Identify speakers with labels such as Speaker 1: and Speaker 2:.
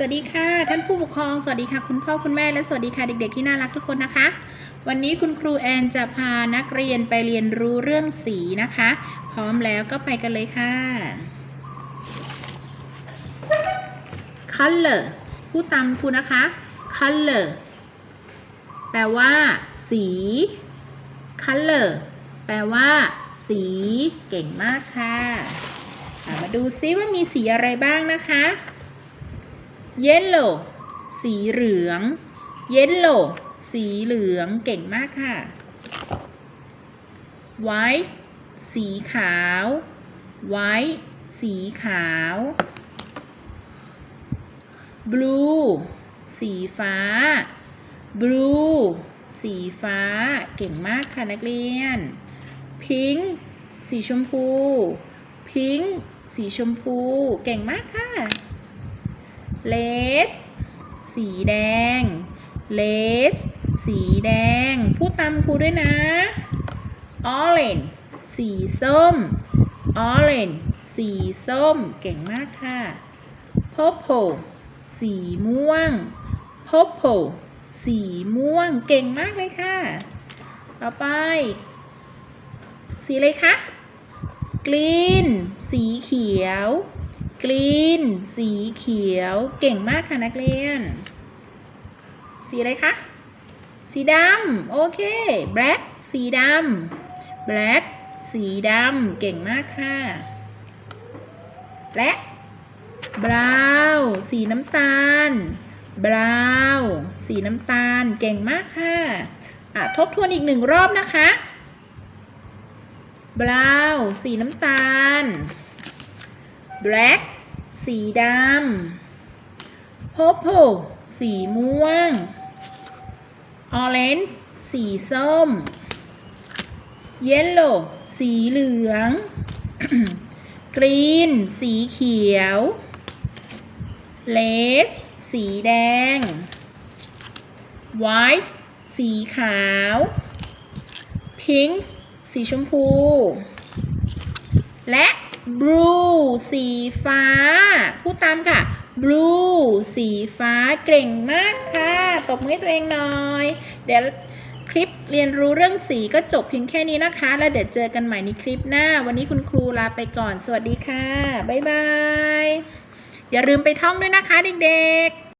Speaker 1: สวัสดีค่ะท่านผู้ปกครอง สวัสดีค่ะคุณพ่อคุณแม่และสวัสดีค่ะเด็ก ๆ ที่น่ารักทุกคนนะคะ วันนี้คุณครูแอนจะพานักเรียนไปเรียนรู้เรื่องสีนะคะ พร้อมแล้วก็ไปกันเลยค่ะ color พูดตามครูนะคะ color แปลว่า สี color แปลว่า สีเก่งมากค่ะอะมาดูซิว่ามีสีอะไรบ้างนะคะ yellow สีเหลือง yellow สีเหลือง เก่งมากค่ะ white สีขาว white สีขาว blue สีฟ้า blue สีฟ้า เก่งมากค่ะนักเรียน pink สีชมพู pink สีชมพู เก่งมากค่ะ เลสสีแดงเลสสีแดง พูดตามครูด้วยนะ orange สีส้ม orange สีส้ม เก่งมากค่ะ purple สีม่วง purple สีม่วง เก่งมากเลยค่ะ ต่อไป สีอะไรคะ green สีเขียว กรีน สีเขียว เก่งมากค่ะนักเรียน สีอะไรคะ สีดำ โอเค black สีดำ black สีดำ เก่งมากค่ะ และ brown สีน้ำตาล brown สีน้ำตาล เก่งมากค่ะะทบทวนอีกหนึ่งรอบนะคะ brown สีน้ำตาล black สีดำ purple สีม่วง orange สีส้ม yellow สีเหลือง green สีเขียว red สีแดง white สีขาว pink สีชมพู และ blue สีฟ้า พูดตามค่ะ blue สีฟ้าเก่งมากค่ะ ตบมือให้ตัวเองหน่อย เดี๋ยวคลิปเรียนรู้เรื่องสีก็จบเพียงแค่นี้นะคะ แล้วเดี๋ยวเจอกันใหม่ในคลิปหน้า วันนี้คุณครูลาไปก่อน สวัสดีค่ะ บ๊ายบาย อย่าลืมไปท่องด้วยนะคะเด็กๆ